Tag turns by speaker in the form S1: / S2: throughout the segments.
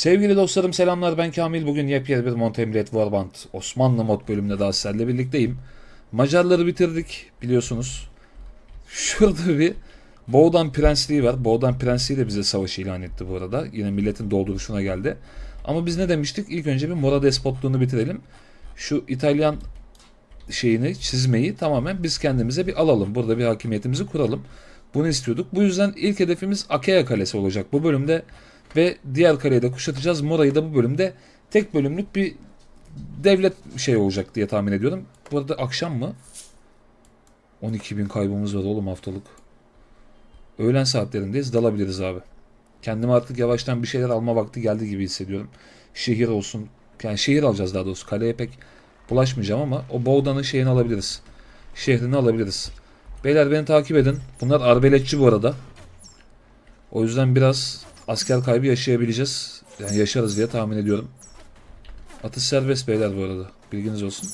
S1: Sevgili dostlarım selamlar ben Kamil. Bugün yepyeni bir Montemlet Warband Osmanlı mod bölümünde daha sizlerle birlikteyim. Macarları bitirdik biliyorsunuz. Şurada bir Boğdan Prensliği var. Boğdan Prensliği de bize savaş ilan etti bu arada. Yine milletin dolduruşuna geldi. Ama biz ne demiştik? İlk önce bir Mora despotluğunu bitirelim. Şu İtalyan şeyini, çizmeyi tamamen biz kendimize bir alalım. Burada bir hakimiyetimizi kuralım. Bunu istiyorduk. Bu yüzden ilk hedefimiz Akea Kalesi olacak bu bölümde. Ve diğer kaleyi de kuşatacağız. Mora'yı da bu bölümde tek bölümlük bir devlet şey olacak diye tahmin ediyorum. Bu arada akşam mı? 12 bin kaybımız var oğlum haftalık. Öğlen saatlerindeyiz. Dalabiliriz abi. Kendime artık yavaştan bir şeyler alma vakti geldi gibi hissediyorum. Şehir olsun. Yani şehir alacağız daha doğrusu. Kaleye pek bulaşmayacağım ama o Boğda'nın şeyini alabiliriz. Şehrini alabiliriz. Beyler beni takip edin. Bunlar arbeletçi bu arada. O yüzden biraz asker kaybı yaşayabileceğiz. Yani yaşarız diye tahmin ediyorum. Atış serbest beyler bu arada. Bilginiz olsun.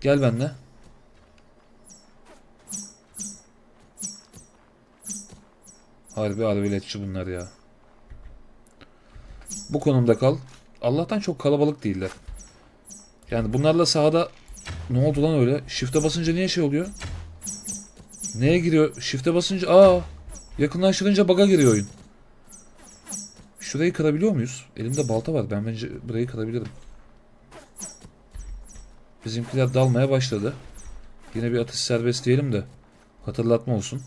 S1: Gel benimle. Harbi arbeletçi bunlar ya. Bu konumda kal. Allah'tan çok kalabalık değiller. Yani bunlarla sahada ne oldu lan öyle? Shift'e basınca niye şey oluyor? Neye giriyor? Shift'e basınca aa yakınlaştırınca bug'a giriyor oyun. Şurayı kırabiliyor muyuz? Elimde balta var. Ben bence burayı kırabilirim. Bizimkiler dalmaya başladı. Yine bir atış serbest diyelim de hatırlatma olsun.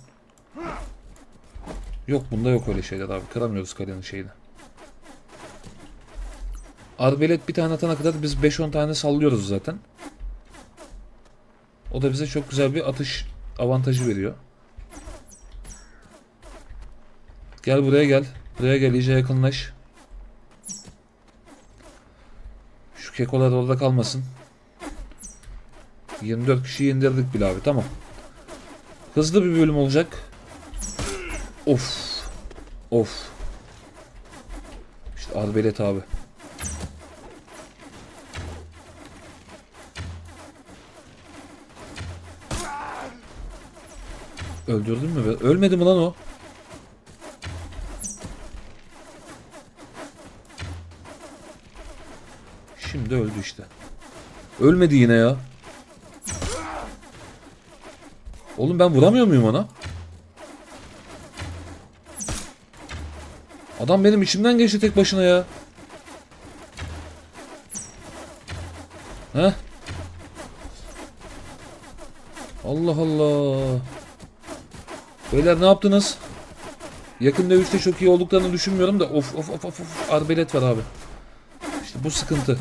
S1: Yok bunda yok öyle şeyler abi. Kıramıyoruz kalenin şeyini. Arbelet bir tane atana kadar biz 5-10 tane sallıyoruz zaten. O da bize çok güzel bir atış avantajı veriyor. Gel buraya gel. Buraya gel iyice yakınlaş. Şu kekolar orada kalmasın. 24 kişiyi indirdik bile abi tamam. Hızlı bir bölüm olacak. Of. Of. İşte arbelet abi. Öldürdün mü? Ölmedi mi lan o? Şimdi öldü işte. Ölmedi yine ya. Oğlum ben vuramıyor muyum ona? Adam benim içimden geçti tek başına ya. Heh. Allah Allah. Beyler ne yaptınız? Yakın dövüşte çok iyi olduklarını düşünmüyorum da of of of of, of. arbelet var abi. İşte bu sıkıntı.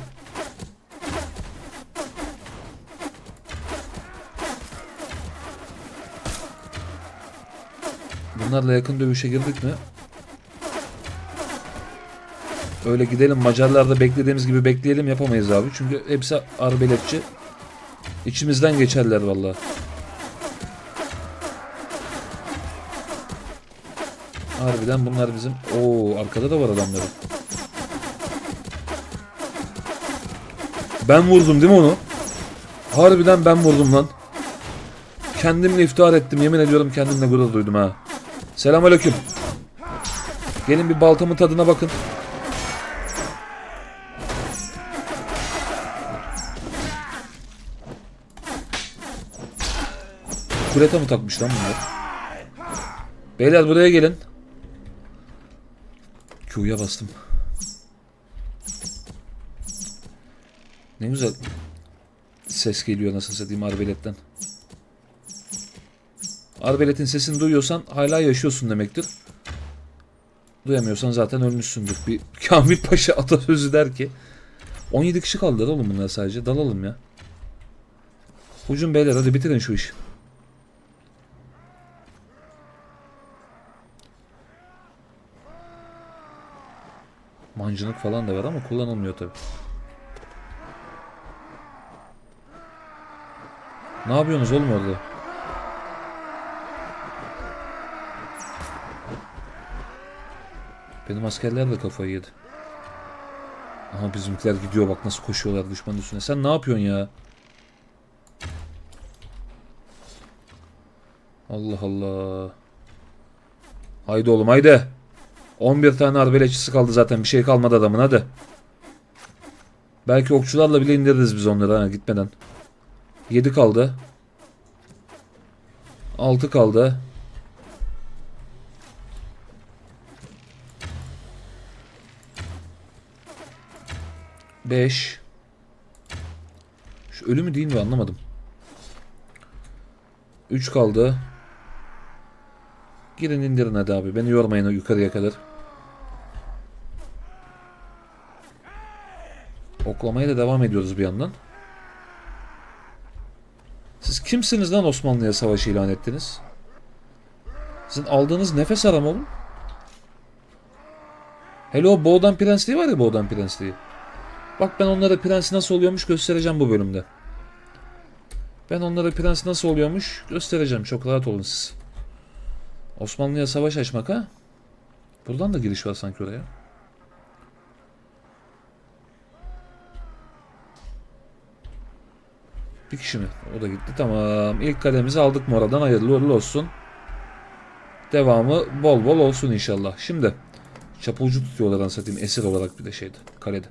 S1: Bunlarla yakın dövüşe girdik mi? Öyle gidelim Macarlarda beklediğimiz gibi bekleyelim yapamayız abi. Çünkü hepsi arbeletçi. İçimizden geçerler vallahi. Harbiden bunlar bizim. Oo arkada da var adamların. Ben vurdum değil mi onu? Harbiden ben vurdum lan. Kendimle iftihar ettim. Yemin ediyorum kendimle gurur duydum ha. Selamünaleyküm. Gelin bir baltamın tadına bakın. Kurete mi takmış lan bunlar? Beyler buraya gelin. Q'ya bastım. Ne güzel ses geliyor nasıl satayım arbeletten. Arbeletin sesini duyuyorsan hala yaşıyorsun demektir. Duyamıyorsan zaten ölmüşsündür. Bir Kamil Paşa atasözü der ki 17 kişi kaldı oğlum bunlar sadece. Dalalım ya. Hucum beyler hadi bitirin şu işi. Mancınık falan da var ama kullanılmıyor tabi. Ne yapıyorsunuz oğlum orada? Benim askerler de kafayı yedi. Aha bizimkiler gidiyor bak nasıl koşuyorlar düşmanın üstüne. Sen ne yapıyorsun ya? Allah Allah. Haydi oğlum haydi. 11 tane arbeletçisi kaldı zaten. Bir şey kalmadı adamın hadi. Belki okçularla bile indiririz biz onları ha gitmeden. 7 kaldı. 6 kaldı. Beş. Şu ölü mü değil mi anlamadım. 3 kaldı. Girin indirin hadi abi. Beni yormayın yukarıya kadar. Oklamaya da devam ediyoruz bir yandan. Siz kimsiniz lan Osmanlı'ya savaş ilan ettiniz? Sizin aldığınız nefes aram oğlum. Hele o Boğdan Prensliği var ya Boğdan Prensliği. Bak ben onlara prens nasıl oluyormuş göstereceğim bu bölümde. Ben onlara prens nasıl oluyormuş göstereceğim. Çok rahat olun siz. Osmanlı'ya savaş açmak ha? Buradan da giriş var sanki oraya. Bir kişi mi? O da gitti. Tamam. İlk kalemizi aldık moradan. Hayırlı uğurlu olsun. Devamı bol bol olsun inşallah. Şimdi çapulcu tutuyorlar satayım. Esir olarak bir de şeydi. Kalede.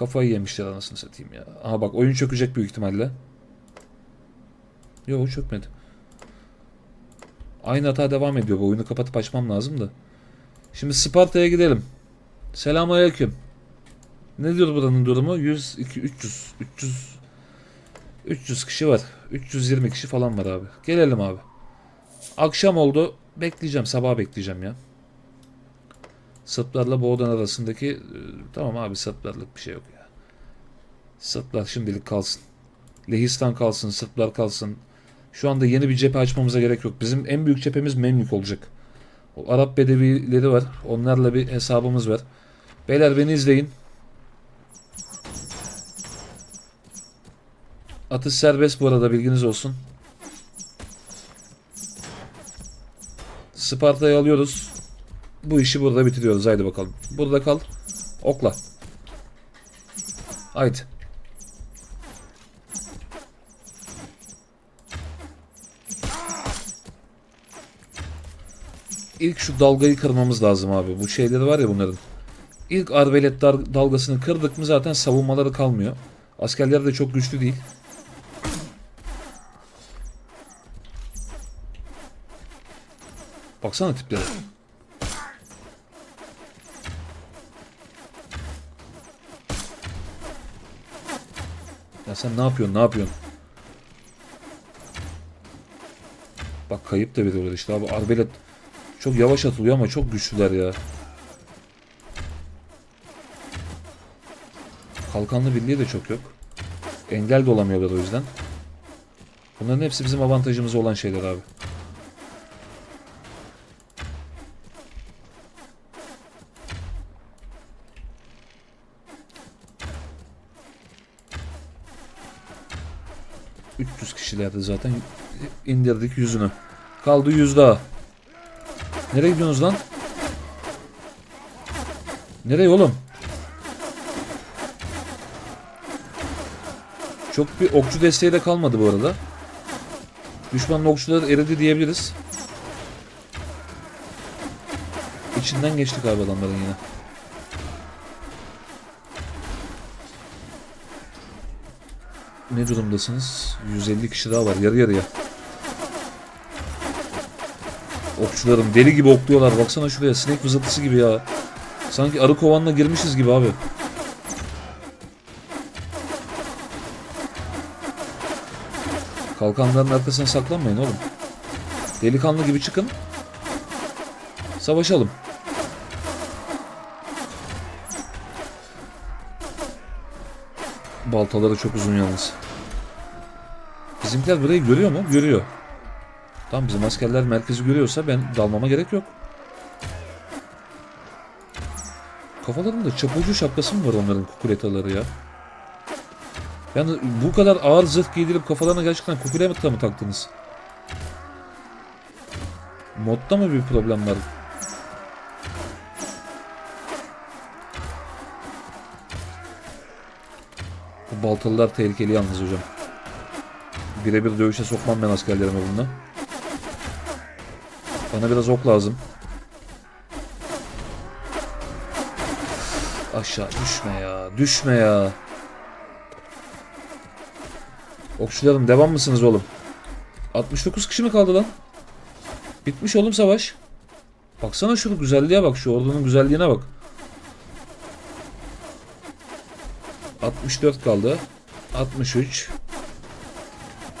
S1: Kafayı yemişler anasını satayım ya. Aha bak oyun çökecek büyük ihtimalle. Yok çökmedi. Aynı hata devam ediyor. Bu oyunu kapatıp açmam lazım da. Şimdi Sparta'ya gidelim. Selamünaleyküm. Ne diyor buranın durumu? 100, 2, 300, 300, 300 kişi var. 320 kişi falan var abi. Gelelim abi. Akşam oldu. Bekleyeceğim. Sabah bekleyeceğim ya. Sırplarla Boğdan arasındaki e, tamam abi Sırplarlık bir şey yok ya. Sırplar şimdilik kalsın. Lehistan kalsın, Sırplar kalsın. Şu anda yeni bir cephe açmamıza gerek yok. Bizim en büyük cephemiz Memlük olacak. O Arap bedevileri var. Onlarla bir hesabımız var. Beyler beni izleyin. Atış serbest bu arada bilginiz olsun. Sparta'yı alıyoruz. Bu işi burada bitiriyoruz. Haydi bakalım. Burada kal. Okla. Haydi. İlk şu dalgayı kırmamız lazım abi. Bu şeyleri var ya bunların. İlk arbelet dalgasını kırdık mı zaten savunmaları kalmıyor. Askerler de çok güçlü değil. Baksana tiplere. Sen ne yapıyorsun? Ne yapıyorsun? Bak kayıp da veriyorlar işte abi. Arbelet çok yavaş atılıyor ama çok güçlüler ya. Kalkanlı birliği de çok yok. Engel de olamıyorlar o yüzden. Bunların hepsi bizim avantajımız olan şeyler abi. ...300 kişilerdi zaten. indirdik yüzünü. Kaldı yüz daha. Nereye gidiyorsunuz lan? Nereye oğlum? Çok bir okçu desteği de kalmadı bu arada. Düşmanın okçuları eridi diyebiliriz. İçinden geçtik abi adamların yine. Ne durumdasınız? 150 kişi daha var yarı yarıya. Okçularım deli gibi okluyorlar. Baksana şuraya sinek vızıltısı gibi ya. Sanki arı kovanına girmişiz gibi abi. Kalkanların arkasına saklanmayın oğlum. Delikanlı gibi çıkın. Savaşalım. Baltaları çok uzun yalnız. Bizimkiler burayı görüyor mu? Görüyor. Tamam bizim askerler merkezi görüyorsa ben dalmama gerek yok. Kafalarında çapulcu şapkası mı var onların kukuletaları ya? Yani bu kadar ağır zırh giydirip kafalarına gerçekten kukuleta mı taktınız? Modda mı bir problem var? Baltalılar tehlikeli yalnız hocam. Birebir dövüşe sokmam ben askerlerimi bununla. Bana biraz ok lazım. Aşağı düşme ya. Düşme ya. Okçularım devam mısınız oğlum? 69 kişi mi kaldı lan? Bitmiş oğlum savaş. Baksana şu güzelliğe bak. Şu ordunun güzelliğine bak. 64 kaldı. 63.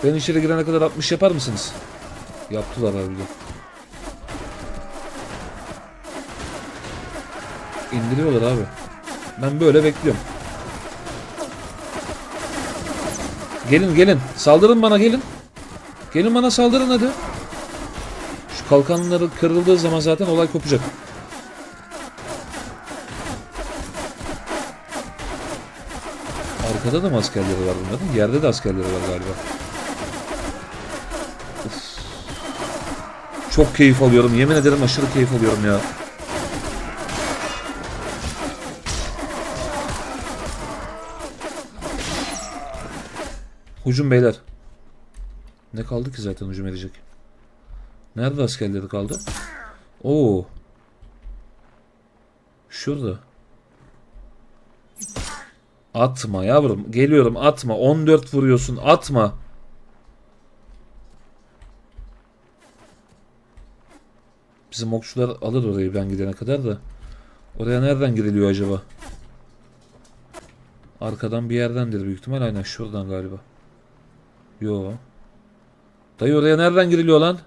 S1: Ben içeri girene kadar 60 yapar mısınız? Yaptılar harbiden. İndiriyorlar abi. Ben böyle bekliyorum. Gelin gelin. Saldırın bana gelin. Gelin bana saldırın hadi. Şu kalkanları kırıldığı zaman zaten olay kopacak. Arkada da mı askerleri var bunların? Yerde de askerleri var galiba. Çok keyif alıyorum. Yemin ederim aşırı keyif alıyorum ya. Hücum beyler. Ne kaldı ki zaten hücum edecek? Nerede askerleri kaldı? Oo. Şurada. Atma yavrum. Geliyorum atma. 14 vuruyorsun. Atma. Bizim okçular alır orayı ben gidene kadar da. Oraya nereden giriliyor acaba? Arkadan bir yerdendir büyük ihtimal. Aynen şuradan galiba. Yo. Dayı oraya nereden giriliyor lan?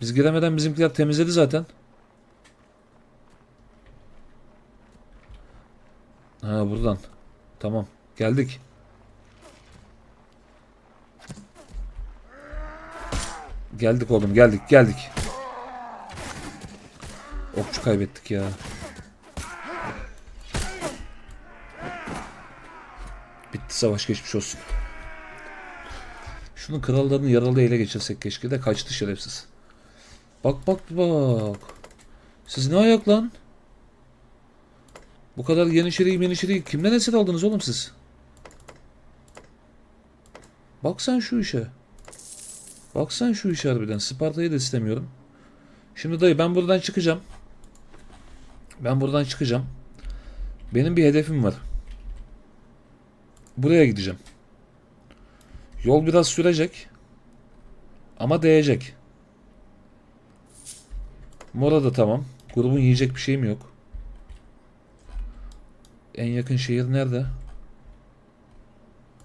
S1: Biz giremeden bizimkiler temizledi zaten. Ha buradan. Tamam. Geldik. Geldik oğlum geldik geldik. Okçu kaybettik ya. Bitti savaş geçmiş olsun. Şunun krallarını yaralı ele geçirsek keşke de kaçtı şerefsiz. Bak bak bak. Siz ne ayak lan? Bu kadar Yeniçeri'yi Yeniçeri'yi kimden esir aldınız oğlum siz? Bak sen şu işe. Bak sen şu işe harbiden. Sparta'yı da istemiyorum. Şimdi dayı ben buradan çıkacağım. Ben buradan çıkacağım. Benim bir hedefim var. Buraya gideceğim. Yol biraz sürecek. Ama değecek. Mora da tamam. Grubun yiyecek bir şeyim yok. En yakın şehir nerede?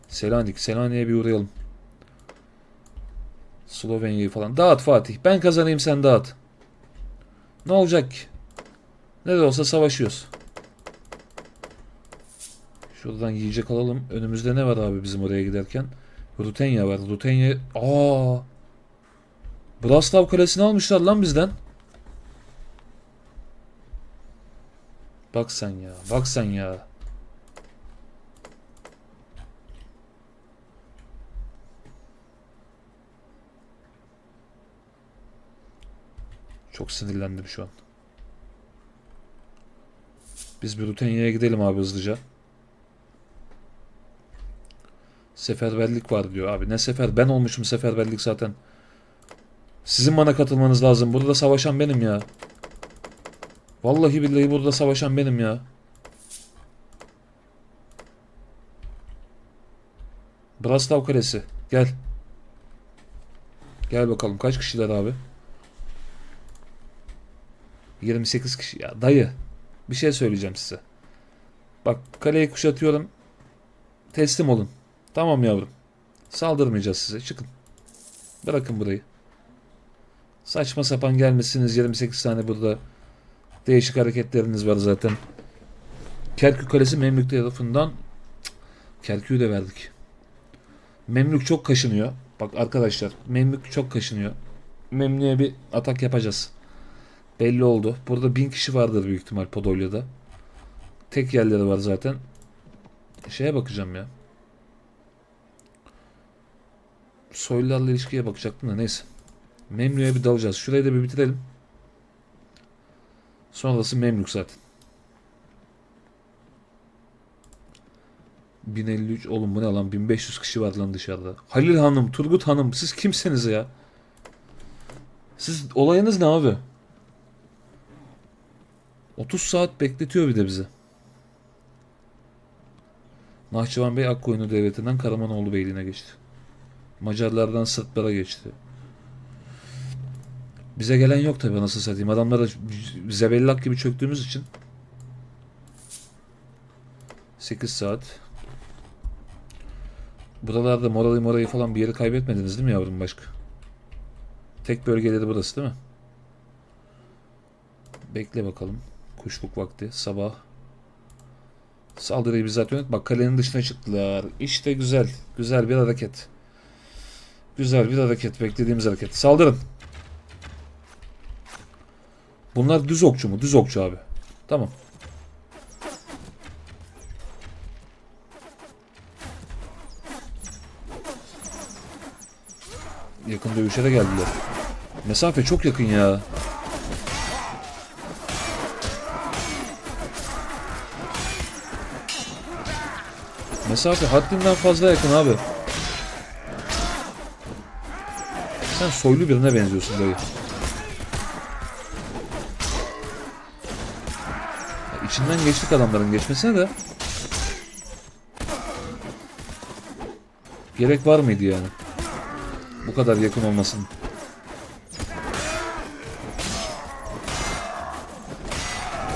S1: Selanik. Selanik'e bir uğrayalım. Slovenya'yı falan. Dağıt Fatih. Ben kazanayım sen dağıt. Ne olacak ki? Ne de olsa savaşıyoruz. Şuradan yiyecek alalım. Önümüzde ne var abi bizim oraya giderken? Rutenya var. Rutenya... Aa! Braslav Kalesi'ni almışlar lan bizden. Bak sen ya. Bak sen ya. Çok sinirlendim şu an. Biz bir Rutenya'ya gidelim abi hızlıca. Seferberlik var diyor abi. Ne sefer? Ben olmuşum seferberlik zaten. Sizin bana katılmanız lazım. Burada savaşan benim ya. Vallahi billahi burada savaşan benim ya. Braslav Kalesi. Gel. Gel bakalım. Kaç kişiler abi? 28 kişi. Ya dayı. Bir şey söyleyeceğim size. Bak kaleyi kuşatıyorum. Teslim olun. Tamam yavrum. Saldırmayacağız size. Çıkın. Bırakın burayı. Saçma sapan gelmişsiniz 28 tane burada. Değişik hareketleriniz var zaten. Kerkük Kalesi Memlük tarafından Kerkük'ü de verdik. Memlük çok kaşınıyor. Bak arkadaşlar Memlük çok kaşınıyor. Memlük'e bir atak yapacağız. Belli oldu. Burada bin kişi vardır büyük ihtimal Podolya'da. Tek yerleri var zaten. Şeye bakacağım ya. Soylularla ilişkiye bakacaktım da neyse. Memlük'e bir dalacağız. Şurayı da bir bitirelim. Sonrası Memlük zaten. 1053 oğlum bu ne lan 1500 kişi var lan dışarıda. Halil Hanım, Turgut Hanım siz kimsiniz ya? Siz olayınız ne abi? 30 saat bekletiyor bir de bizi. Nahçıvan Bey Akkoyunlu Devleti'nden Karamanoğlu Beyliğine geçti. Macarlardan Sırplara geçti. Bize gelen yok tabi nasıl satayım. Adamlara zebellak gibi çöktüğümüz için. 8 saat. Buralarda morayı morayı falan bir yeri kaybetmediniz değil mi yavrum başka? Tek bölgeleri burası değil mi? Bekle bakalım. Kuşluk vakti. Sabah. Saldırıyı bizzat yönet. Bak kalenin dışına çıktılar. İşte güzel. Güzel bir hareket. Güzel bir hareket. Beklediğimiz hareket. Saldırın. Bunlar düz okçu mu? Düz okçu abi. Tamam. Yakın dövüşe de geldiler. Mesafe çok yakın ya. Mesafe haddinden fazla yakın abi. Sen soylu birine benziyorsun dayı. İçinden geçtik adamların geçmesine de. Gerek var mıydı yani? Bu kadar yakın olmasın.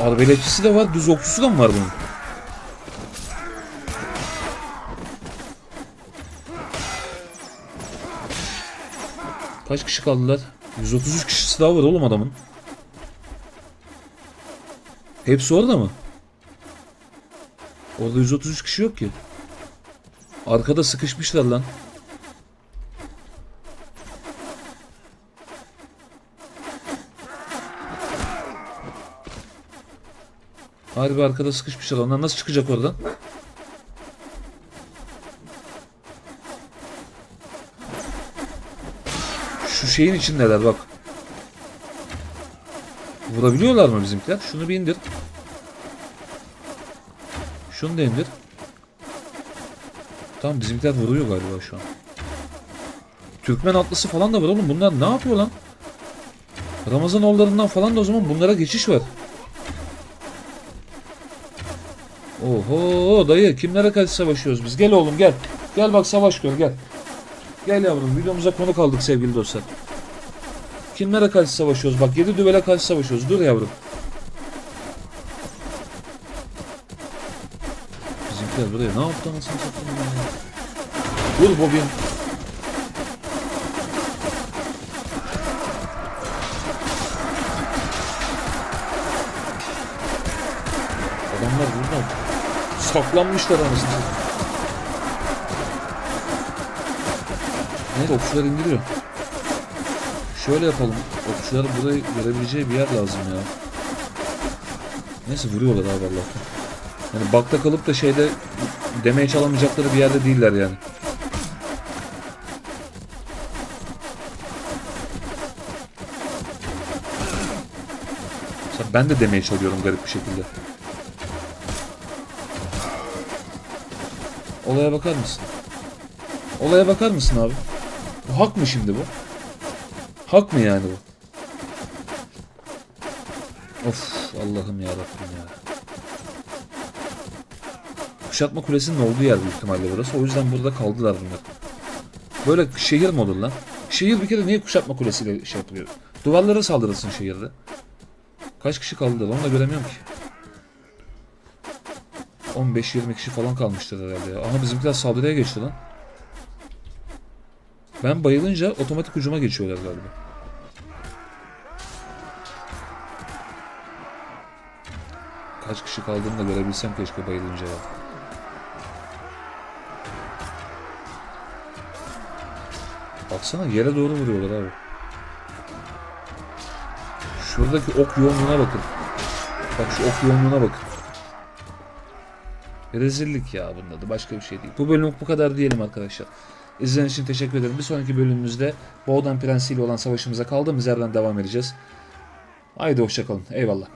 S1: Arbeletçisi de var, düz okçusu da mı var bunun? Kaç kişi kaldılar? 133 kişisi daha var oğlum adamın. Hepsi orada mı? Orada 133 kişi yok ki. Arkada sıkışmışlar lan. Harbi arkada sıkışmışlar. Onlar nasıl çıkacak oradan? Şu şeyin içindeler bak. Vurabiliyorlar mı bizimkiler? Şunu bir indir. Şunu da indir. Tamam bizimkiler vuruyor galiba şu an. Türkmen atlısı falan da var oğlum. Bunlar ne yapıyor lan? Ramazan oğullarından falan da o zaman bunlara geçiş var. Oho dayı kimlere karşı savaşıyoruz biz? Gel oğlum gel. Gel bak savaş gör gel. Gel yavrum videomuza konu kaldık sevgili dostlar. Kimlere karşı savaşıyoruz? Bak yedi düvele karşı savaşıyoruz. Dur yavrum. Bizimkiler buraya ne yaptı anasını satayım ya? Dur bobin. Adamlar burada saklanmışlar anasını satayım. Neyse okçular indiriyor. Şöyle yapalım. Okçular burayı görebileceği bir yer lazım ya. Neyse vuruyorlar abi Allah'tan. Yani bakta kalıp da şeyde demeye çalamayacakları bir yerde değiller yani. Mesela ben de demeye çalıyorum garip bir şekilde. Olaya bakar mısın? Olaya bakar mısın abi? Bu hak mı şimdi bu? Hak mı yani bu? Of Allah'ım ya Rabbim ya. Kuşatma kulesinin olduğu yer büyük ihtimalle burası. O yüzden burada kaldılar bunlar. Böyle şehir mi olur lan? Şehir bir kere niye kuşatma kulesiyle şey yapılıyor? Duvarlara saldırılsın şehirde. Kaç kişi kaldılar onu da göremiyorum ki. 15-20 kişi falan kalmıştır herhalde ya. Aha bizimkiler saldırıya geçti lan. Ben bayılınca otomatik hücuma geçiyorlar galiba. Kaç kişi kaldığını da görebilsem keşke bayılınca ya. Baksana yere doğru vuruyorlar abi. Şuradaki ok yoğunluğuna bakın. Bak şu ok yoğunluğuna bakın. Rezillik ya bunun adı. Başka bir şey değil. Bu bölümlük bu kadar diyelim arkadaşlar. İzlediğiniz için teşekkür ederim. Bir sonraki bölümümüzde Boğdan Prensi ile olan savaşımıza kaldığımız yerden devam edeceğiz. Haydi hoşçakalın. Eyvallah.